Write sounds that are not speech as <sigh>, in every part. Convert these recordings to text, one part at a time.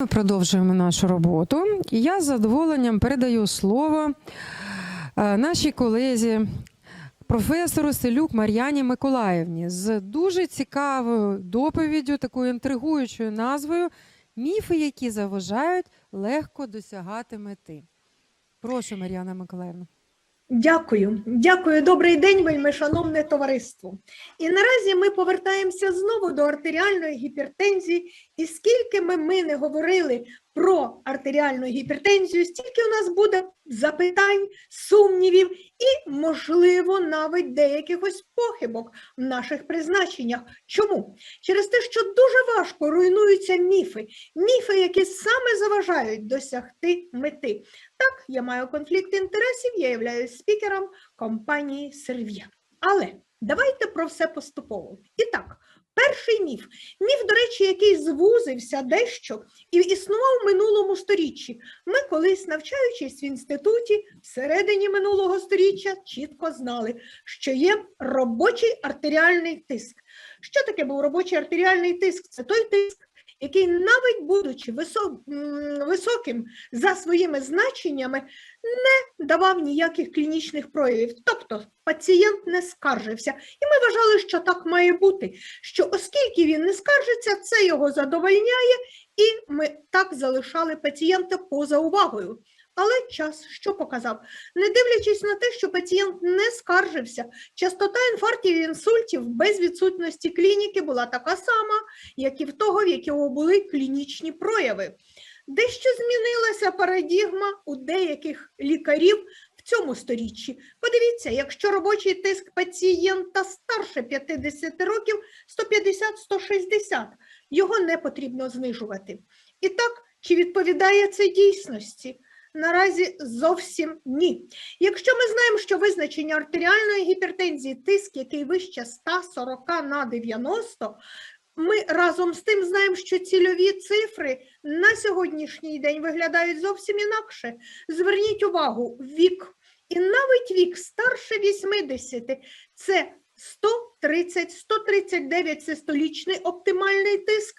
Ми продовжуємо нашу роботу. Я з задоволенням передаю слово е, нашій колезі, професору Селюк Мар'яні Миколаївні з дуже цікавою доповіддю, такою інтригуючою назвою Міфи, які заважають легко досягати мети. Прошу, Мар'яна Миколаївна. Дякую, дякую. Добрий день, вельми шановне товариство. І наразі ми повертаємося знову до артеріальної гіпертензії. І скільки ми, ми не говорили про артеріальну гіпертензію, стільки у нас буде запитань, сумнівів і, можливо, навіть деяких ось похибок в наших призначеннях. Чому? Через те, що дуже важко руйнуються міфи, міфи, які саме заважають досягти мети. Так, я маю конфлікт інтересів, я являюсь спікером компанії Серв'є. Але давайте про все поступово. І так, перший міф. Міф, до речі, який звузився дещо і існував в минулому сторіччі. Ми колись, навчаючись в інституті, всередині минулого сторіччя чітко знали, що є робочий артеріальний тиск. Що таке був робочий артеріальний тиск? Це той тиск, який, навіть будучи високим за своїми значеннями, не давав ніяких клінічних проявів. Тобто пацієнт не скаржився. І ми вважали, що так має бути, що оскільки він не скаржиться, це його задовольняє, і ми так залишали пацієнта поза увагою. Але час що показав? Не дивлячись на те, що пацієнт не скаржився, частота інфарктів і інсультів без відсутності клініки була така сама, як і в того, в якого були клінічні прояви. Дещо змінилася парадігма у деяких лікарів в цьому сторіччі. Подивіться, якщо робочий тиск пацієнта старше 50 років 150-160, його не потрібно знижувати. І так, чи відповідає це дійсності? Наразі зовсім ні. Якщо ми знаємо, що визначення артеріальної гіпертензії тиск, який вище 140 на 90, ми разом з тим знаємо, що цільові цифри на сьогоднішній день виглядають зовсім інакше. Зверніть увагу, вік і навіть вік старше 80 – це 130-139 систолічний оптимальний тиск,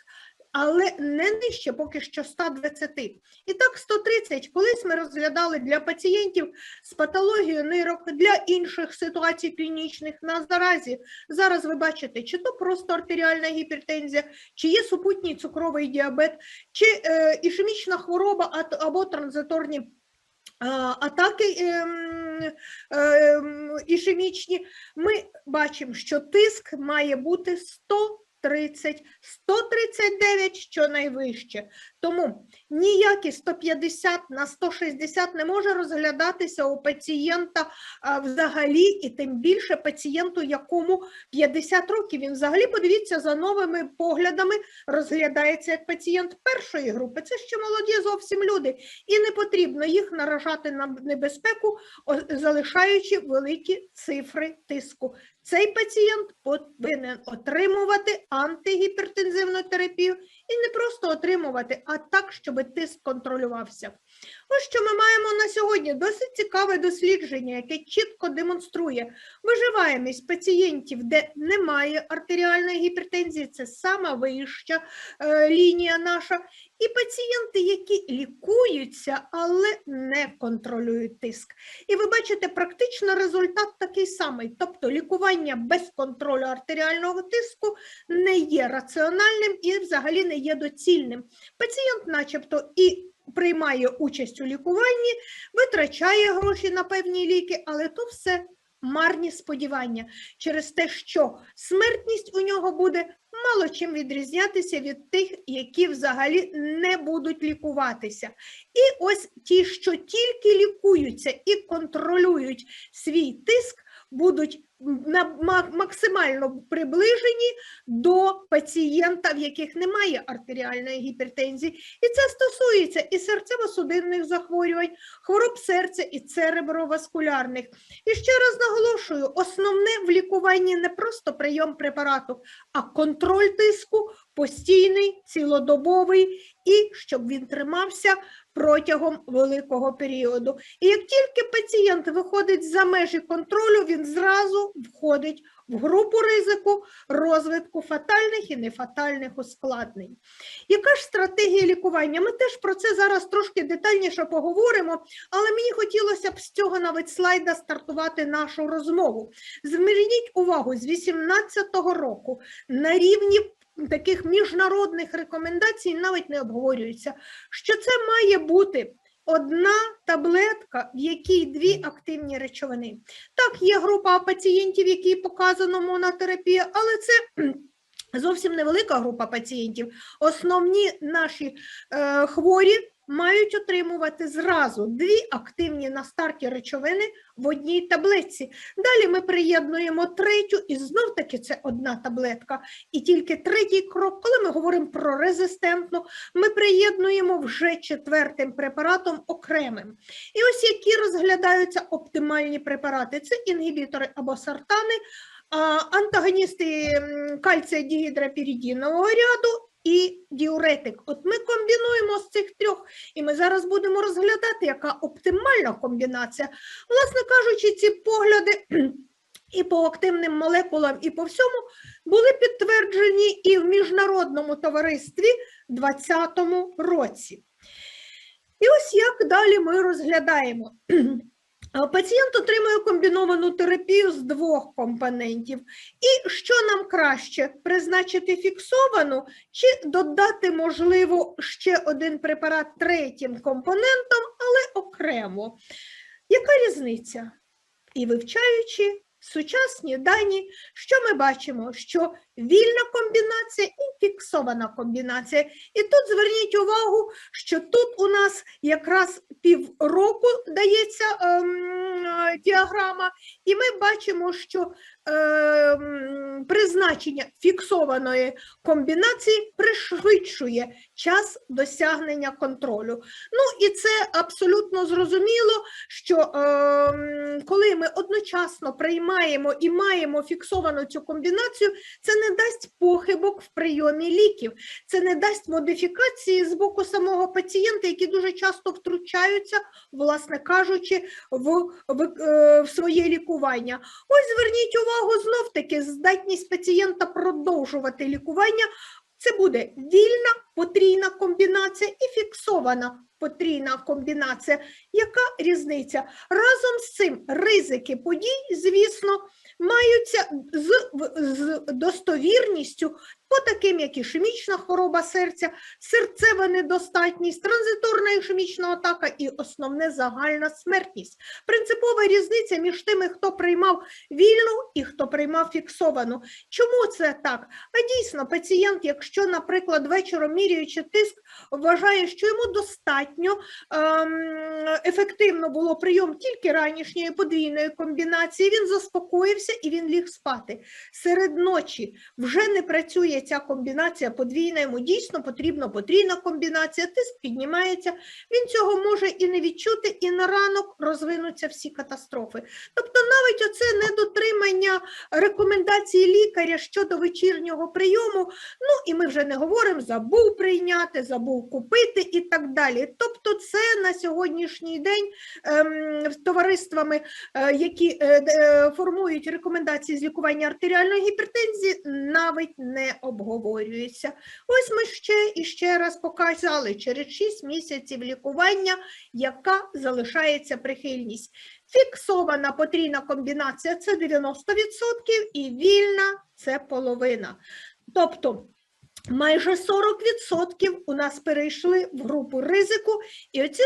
але не нижче поки що 120. І так 130, колись ми розглядали для пацієнтів з патологією нирок, для інших ситуацій клінічних на заразі. Зараз ви бачите, чи то просто артеріальна гіпертензія, чи є супутній цукровий діабет, чи е, ішемічна хвороба або транзиторні атаки ем, ем, ішемічні, ми бачимо, що тиск має бути 130, 139 щонайвище. Тому ніякі 150 на 160 не може розглядатися у пацієнта взагалі, і тим більше пацієнту, якому 50 років. Він взагалі, подивіться, за новими поглядами розглядається як пацієнт першої групи. Це ще молоді зовсім люди, і не потрібно їх наражати на небезпеку, залишаючи великі цифри тиску. Цей пацієнт повинен отримувати антигіпертензивну терапію і не просто отримувати, а так, щоб тиск контролювався. Ось що ми маємо на сьогодні досить цікаве дослідження, яке чітко демонструє виживаємість пацієнтів, де немає артеріальної гіпертензії, це сама вища е, лінія наша, і пацієнти, які лікуються, але не контролюють тиск. І ви бачите, практично результат такий самий, тобто лікування без контролю артеріального тиску не є раціональним і взагалі не є доцільним. Пацієнт, начебто, і приймає участь у лікуванні, витрачає гроші на певні ліки, але то все марні сподівання через те, що смертність у нього буде мало чим відрізнятися від тих, які взагалі не будуть лікуватися. І ось ті, що тільки лікуються і контролюють свій тиск, будуть максимально приближені до пацієнта, в яких немає артеріальної гіпертензії. І це стосується і серцево-судинних захворювань, хвороб серця і цереброваскулярних. І ще раз наголошую: основне в лікуванні не просто прийом препарату, а контроль тиску постійний, цілодобовий, і щоб він тримався протягом великого періоду. І як тільки пацієнт виходить за межі контролю, він зразу входить в групу ризику розвитку фатальних і нефатальних ускладнень. Яка ж стратегія лікування? Ми теж про це зараз трошки детальніше поговоримо, але мені хотілося б з цього навіть слайда стартувати нашу розмову. Зверніть увагу, з 18-го року на рівні таких міжнародних рекомендацій навіть не обговорюється, що це має бути одна таблетка, в якій дві активні речовини. Так, є група пацієнтів, які показано монотерапія, але це зовсім невелика група пацієнтів. Основні наші е, хворі мають отримувати зразу дві активні на старті речовини в одній таблетці. Далі ми приєднуємо третю, і знов таки це одна таблетка. І тільки третій крок, коли ми говоримо про резистентну, ми приєднуємо вже четвертим препаратом окремим. І ось які розглядаються оптимальні препарати: це інгібітори або сартани, антагоністи кальція дігідрапіридінового ряду. І діуретик. От ми комбінуємо з цих трьох, і ми зараз будемо розглядати, яка оптимальна комбінація. Власне кажучи, ці погляди <clears throat> і по активним молекулам, і по всьому були підтверджені і в міжнародному товаристві в 2020 році. І ось як далі ми розглядаємо. <clears throat> Е, Пацієнт отримує комбіновану терапію з двох компонентів. І що нам краще призначити фіксовану чи додати, можливо, ще один препарат третім компонентом, але окремо. Яка різниця? І вивчаючи сучасні дані, що ми бачимо? Що вільна комбінація і фіксована комбінація. І тут зверніть увагу, що тут у нас якраз півроку дається ем, діаграма, і ми бачимо, що ем, призначення фіксованої комбінації пришвидшує час досягнення контролю. Ну і це абсолютно зрозуміло, що ем, коли ми одночасно приймаємо і маємо фіксовану цю комбінацію, це не дасть похибок в прийомі ліків, це не дасть модифікації з боку самого пацієнта, які дуже часто втручаються, власне кажучи, в, в, е, в своє лікування. Ось зверніть увагу знов таки здатність пацієнта продовжувати лікування. Це буде вільна потрійна комбінація і фіксована потрійна комбінація. Яка різниця? Разом з цим ризики подій, звісно, маються з, з достовірністю по таким, як ішемічна хвороба серця, серцева недостатність, транзиторна ішемічна атака і основне загальна смертність. Принципова різниця між тими, хто приймав вільну і хто приймав фіксовану. Чому це так? А дійсно, пацієнт, якщо, наприклад, вечором міряючи тиск, вважає, що йому достатньо ем, ефективно було прийом тільки ранішньої подвійної комбінації, він заспокоївся і він ліг спати. Серед ночі вже не працює ця комбінація подвійна, йому дійсно потрібна потрійна комбінація, тиск піднімається, він цього може і не відчути, і на ранок розвинуться всі катастрофи. Тобто навіть оце недотримання рекомендацій лікаря щодо вечірнього прийому, ну і ми вже не говоримо, забув прийняти, забув купити і так далі. Тобто це на сьогоднішній день ем, товариствами, е, які е, е, формують рекомендації з лікування артеріальної гіпертензії, навіть не обговорюється. Ось ми ще і ще раз показали через 6 місяців лікування, яка залишається прихильність. Фіксована потрійна комбінація це 90% і вільна це половина. Тобто майже 40% у нас перейшли в групу ризику, і оці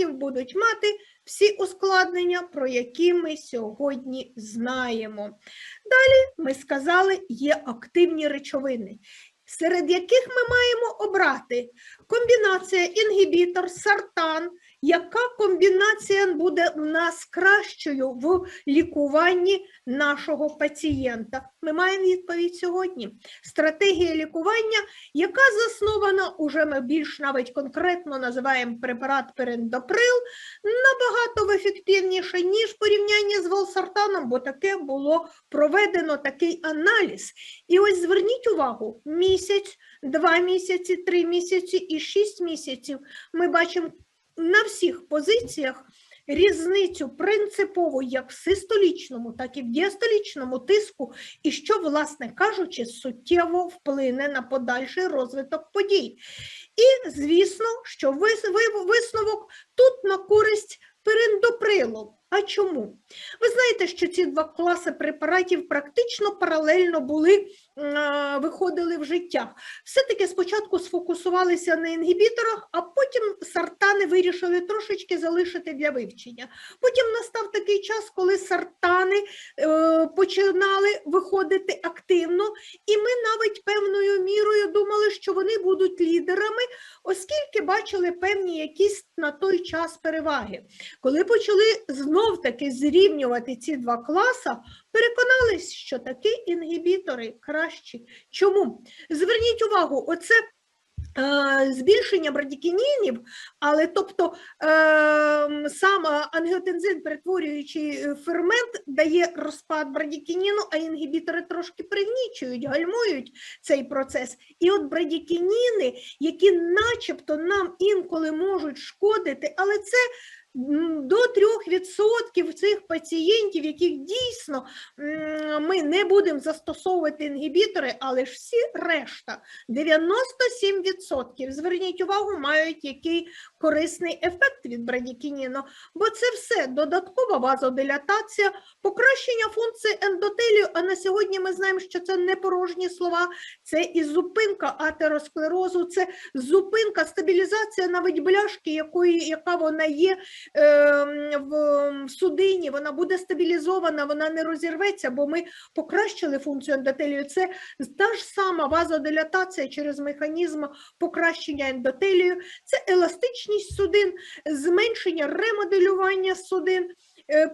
40% будуть мати всі ускладнення, про які ми сьогодні знаємо. Далі ми сказали, є активні речовини. Серед яких ми маємо обрати комбінація інгібітор, сартан, яка комбінація буде в нас кращою в лікуванні нашого пацієнта? Ми маємо відповідь сьогодні. Стратегія лікування, яка заснована, уже ми більш навіть конкретно називаємо препарат перендоприл, набагато ефективніше, ніж порівняння з волсартаном, бо таке було проведено такий аналіз. І ось зверніть увагу, місяць, два місяці, три місяці і шість місяців ми бачимо на всіх позиціях різницю принципову як в систолічному, так і в діастолічному тиску, і що, власне кажучи, суттєво вплине на подальший розвиток подій. І, звісно, що висновок тут на користь перендоприлу. А чому? Ви знаєте, що ці два класи препаратів практично паралельно були, виходили в життя. Все-таки спочатку сфокусувалися на інгібіторах, а потім сартани вирішили трошечки залишити для вивчення. Потім настав такий час, коли сартани е, починали виходити активно, і ми навіть певною мірою думали, що вони будуть лідерами, оскільки бачили певні якісь на той час переваги. Коли почали знов-таки зрівнювати ці два класа, переконались, що такі інгібітори кращі. Чому? Зверніть увагу, оце збільшення брадікінінів, але тобто е, сам е, ангіотензин, перетворюючий е, фермент, дає розпад брадікініну, а інгібітори трошки пригнічують, гальмують цей процес. І от брадікініни, які начебто нам інколи можуть шкодити, але це до 3% цих пацієнтів, яких дійсно ми не будемо застосовувати інгібітори, але ж всі решта 97%, зверніть увагу, мають який корисний ефект від брадікініну, бо це все додаткова вазодилатація, покращення функції ендотелію, а на сьогодні ми знаємо, що це не порожні слова, це і зупинка атеросклерозу, це зупинка, стабілізація навіть бляшки, якої, яка вона є в судині, вона буде стабілізована, вона не розірветься, бо ми покращили функцію ендотелію. Це та ж сама вазодилатація через механізм покращення ендотелію, це еластичність судин, зменшення ремоделювання судин,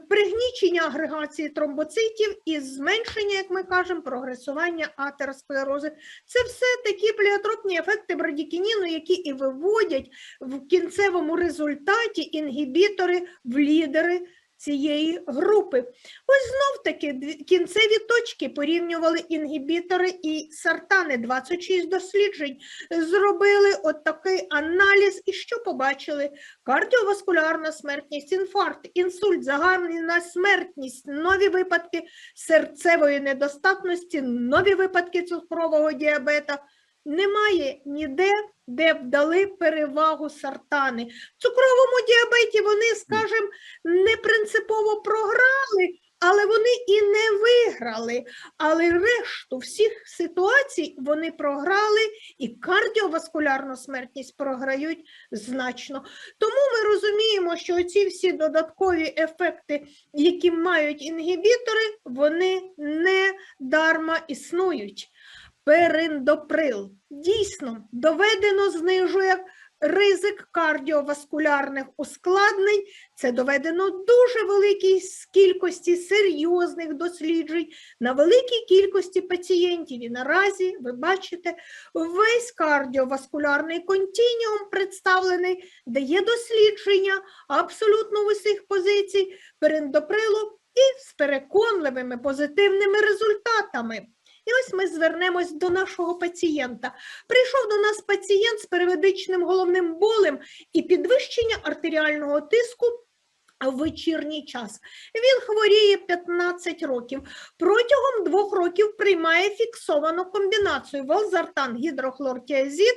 пригнічення агрегації тромбоцитів і зменшення, як ми кажемо, прогресування атеросклерози. Це все такі плеотропні ефекти брадікініну, які і виводять в кінцевому результаті інгібітори в лідери цієї групи. Ось знов таки кінцеві точки порівнювали інгібітори і сартани. 26 досліджень зробили от такий аналіз. І що побачили? Кардіоваскулярна смертність, інфаркт, інсульт, загальна смертність, нові випадки серцевої недостатності, нові випадки цукрового діабета. Немає ніде, де б дали перевагу сартани. В цукровому діабеті вони, скажімо, не принципово програли, але вони і не виграли. Але решту всіх ситуацій вони програли і кардіоваскулярну смертність програють значно. Тому ми розуміємо, що ці всі додаткові ефекти, які мають інгібітори, вони не дарма існують. Периндоприл дійсно доведено знижує ризик кардіоваскулярних ускладнень. Це доведено дуже великій кількості серйозних досліджень на великій кількості пацієнтів. І наразі ви бачите весь кардіоваскулярний континіум представлений, де є дослідження абсолютно усіх позицій периндоприлу і з переконливими позитивними результатами. І ось ми звернемось до нашого пацієнта. Прийшов до нас пацієнт з переведичним головним болем і підвищення артеріального тиску в вечірній час. Він хворіє 15 років. Протягом двох років приймає фіксовану комбінацію валзартан гідрохлортіазид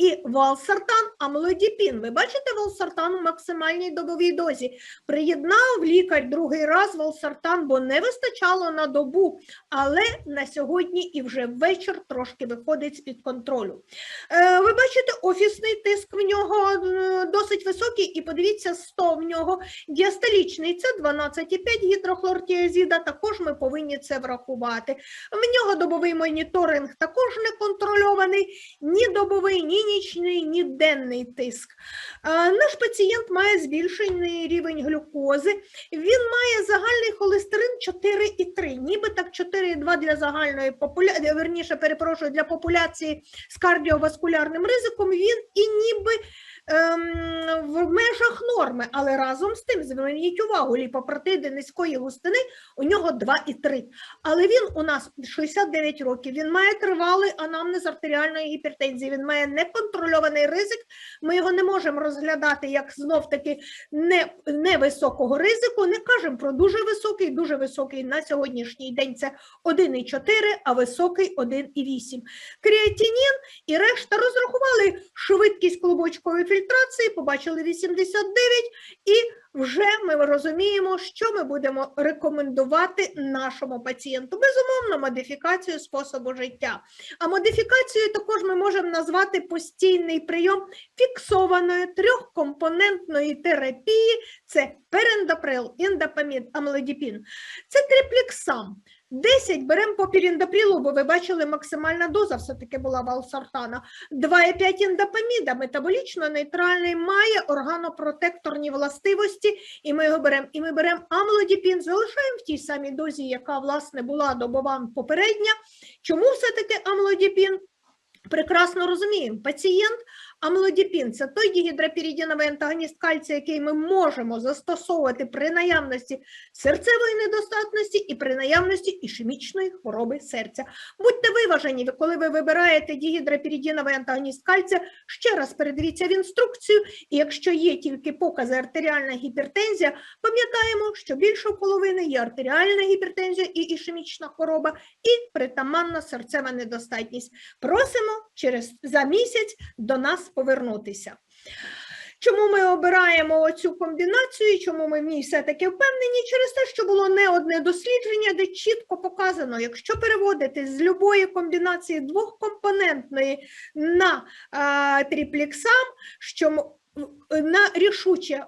і валсартан амлодіпін. Ви бачите валсартан у максимальній добовій дозі. Приєднав лікар другий раз валсартан, бо не вистачало на добу, але на сьогодні і вже вечір трошки виходить з-під контролю. Е, Ви бачите, офісний тиск в нього е, досить високий, і подивіться, 100 в нього діастолічний, це 12,5 гідрохлортіазіда, також ми повинні це врахувати. В нього добовий моніторинг також не контрольований, ні добовий, ні нічний, ні тиск. Наш пацієнт має збільшений рівень глюкози, він має загальний холестерин 4,3, ніби так 4,2 для загальної популяції, верніше, перепрошую, для популяції з кардіоваскулярним ризиком, він і ніби в межах норми, але разом з тим, зверніть увагу, ліпопротиди низької густини у нього 2,3. Але він у нас 69 років, він має тривалий анамнез артеріальної гіпертензії, він має неконтрольований ризик. Ми його не можемо розглядати як знов-таки не, невисокого ризику. Не кажемо про дуже високий, дуже високий на сьогоднішній день це 1,4, а високий 1,8. Креатинін і решта розрахували швидкість клубочкової фільтрації, побачили 89 і вже ми розуміємо, що ми будемо рекомендувати нашому пацієнту. Безумовно, модифікацію способу життя. А модифікацією також ми можемо назвати постійний прийом фіксованої трьохкомпонентної терапії. Це перендаприл, індапамід, амлодіпін. Це триплексам. 10 беремо по піріндаприлу, бо ви бачили, максимальна доза все-таки була валсартана. 2,5 індапаміда метаболічно нейтральний, має органопротекторні властивості, і ми його беремо. І ми беремо амлодіпін, залишаємо в тій самій дозі, яка власне була добова попередня. Чому все-таки амлодіпін? Прекрасно розуміємо, пацієнт амлодіпін це той дігідрапірідіновий антагоніст кальцію, який ми можемо застосовувати при наявності серцевої недостатності і при наявності ішемічної хвороби серця. Будьте виважені, коли ви вибираєте дігідрапірідіновий антагоніст кальція, ще раз передивіться в інструкцію, і якщо є тільки покази артеріальна гіпертензія, пам'ятаємо, що більше половини є артеріальна гіпертензія і ішемічна хвороба, і притаманна серцева недостатність. Просимо через за місяць до нас повернутися. Чому ми обираємо цю комбінацію? Чому ми в ній все-таки впевнені? Через те, що було не одне дослідження, де чітко показано, якщо переводити з любої комбінації двохкомпонентної на е, тріплексам, що на рішуче е,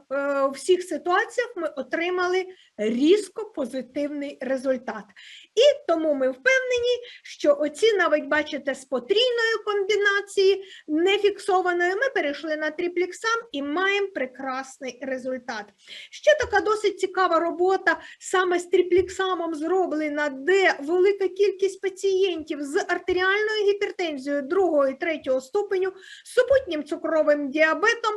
в всіх ситуаціях ми отримали різко позитивний результат. І тому ми впевнені, що оці навіть бачите з потрійної комбінації, не фіксованої, ми перейшли на тріплексам і маємо прекрасний результат. Ще така досить цікава робота саме з тріплексамом зроблена, де велика кількість пацієнтів з артеріальною гіпертензією другого і третього ступеню, з супутнім цукровим діабетом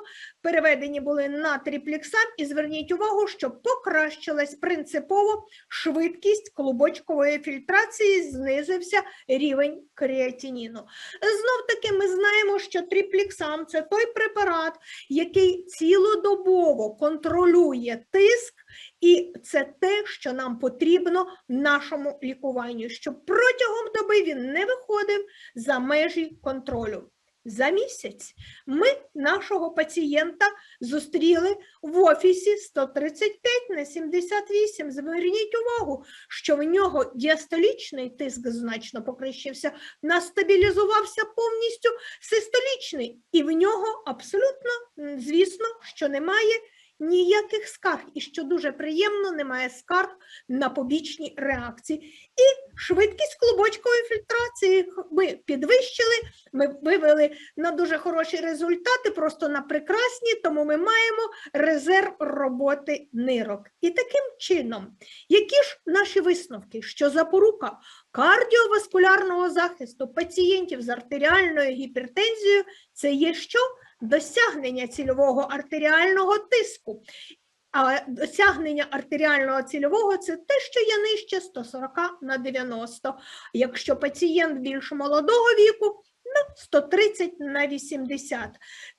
переведені були на тріплексам. І зверніть увагу, що покращилась принципово швидкість клубочкової фільтрації, знизився рівень креатиніну. Знов таки ми знаємо, що тріплексам це той препарат, який цілодобово контролює тиск, і це те, що нам потрібно в нашому лікуванні, щоб протягом доби він не виходив за межі контролю. За місяць ми нашого пацієнта зустріли в офісі 135 на 78. Зверніть увагу, що в нього діастолічний тиск значно покращився, настабілізувався повністю систолічний, і в нього абсолютно, звісно, що немає ніяких скарг, і що дуже приємно, немає скарг на побічні реакції. І швидкість клубочкової фільтрації ми підвищили, ми вивели на дуже хороші результати, просто на прекрасні, тому ми маємо резерв роботи нирок. І таким чином, які ж наші висновки, що запорука кардіоваскулярного захисту пацієнтів з артеріальною гіпертензією це є що? Досягнення цільового артеріального тиску. А досягнення артеріального цільового це те, що є нижче 140 на 90. Якщо пацієнт більш молодого віку, на 130 на 80.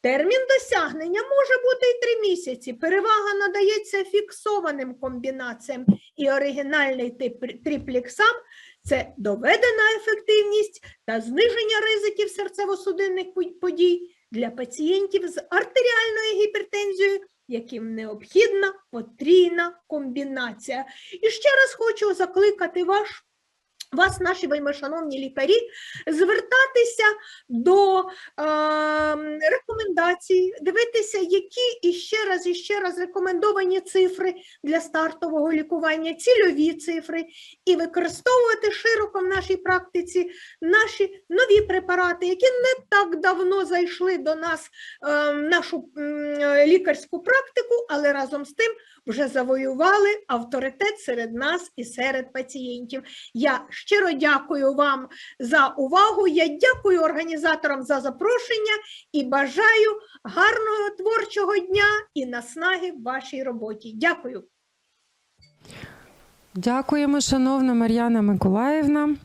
Термін досягнення може бути і 3 місяці. Перевага надається фіксованим комбінаціям і оригінальний тип тріплексам це доведена ефективність та зниження ризиків серцево-судинних подій для пацієнтів з артеріальною гіпертензією, яким необхідна потрійна комбінація. І ще раз хочу закликати ваш. Вас, наші вельмишановні лікарі, звертатися до е, рекомендацій, дивитися, які і ще раз і ще раз рекомендовані цифри для стартового лікування, цільові цифри, і використовувати широко в нашій практиці наші нові препарати, які не так давно зайшли до нас е, нашу е, лікарську практику, але разом з тим вже завоювали авторитет серед нас і серед пацієнтів. Я щиро дякую вам за увагу. Я дякую організаторам за запрошення і бажаю гарного творчого дня і наснаги в вашій роботі. Дякую. Дякуємо, шановна Мар'яна Миколаївна.